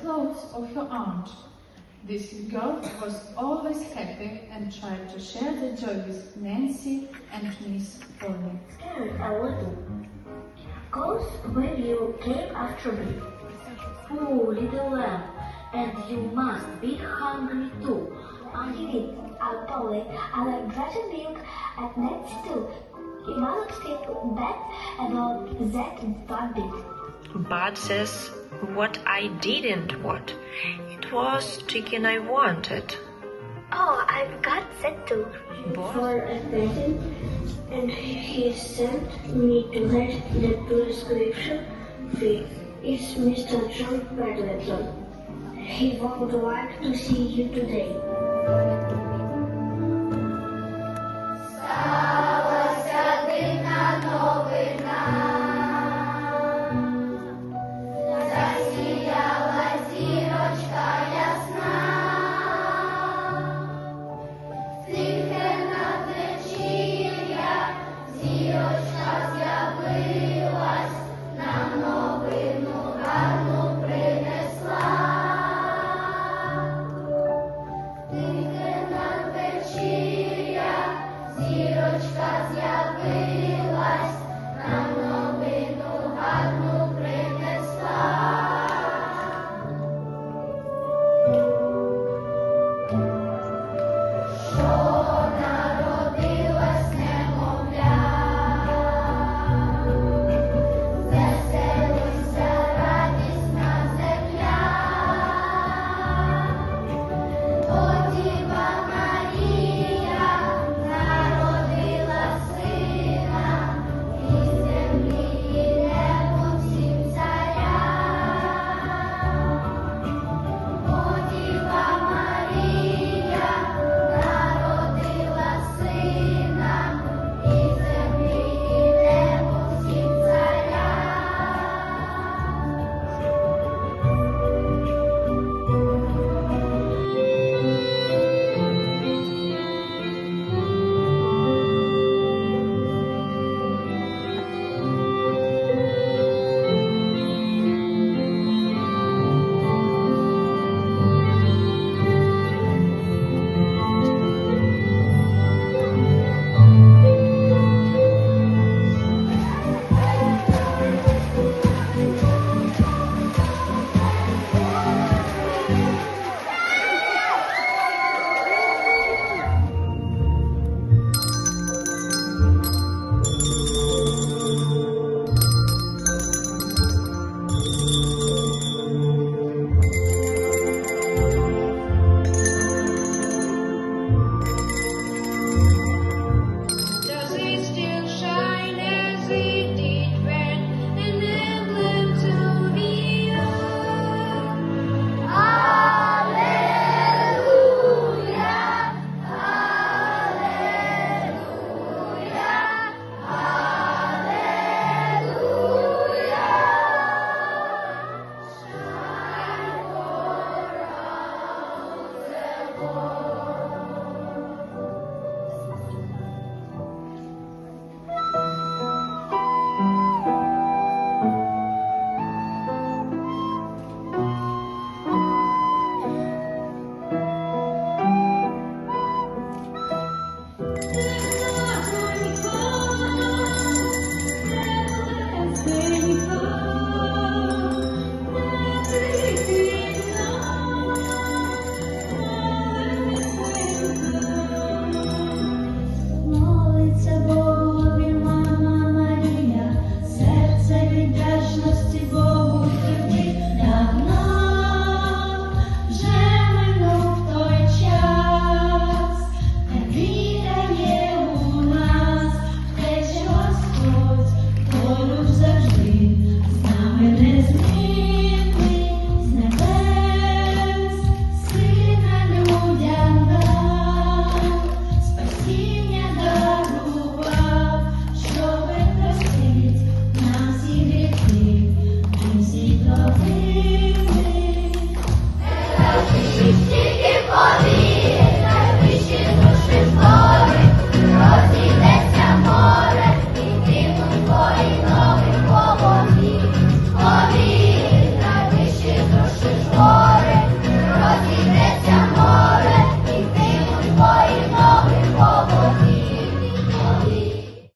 clothes of her aunt. This girl was always happy and tried to share the joy with Nancy and Miss Polly. Scared a little. Cause when you came after me. Poor little lamb, and you must be hungry too. You Indeed, Aunt Polly, I like bread and milk at night too. You must feel bad about that bad bit. Bud says what I didn't want. It was chicken I wanted. Oh, I've got that to for a present, and he sent me to read the prescription fee. It's Mr. John Pendleton. He would like to see you today.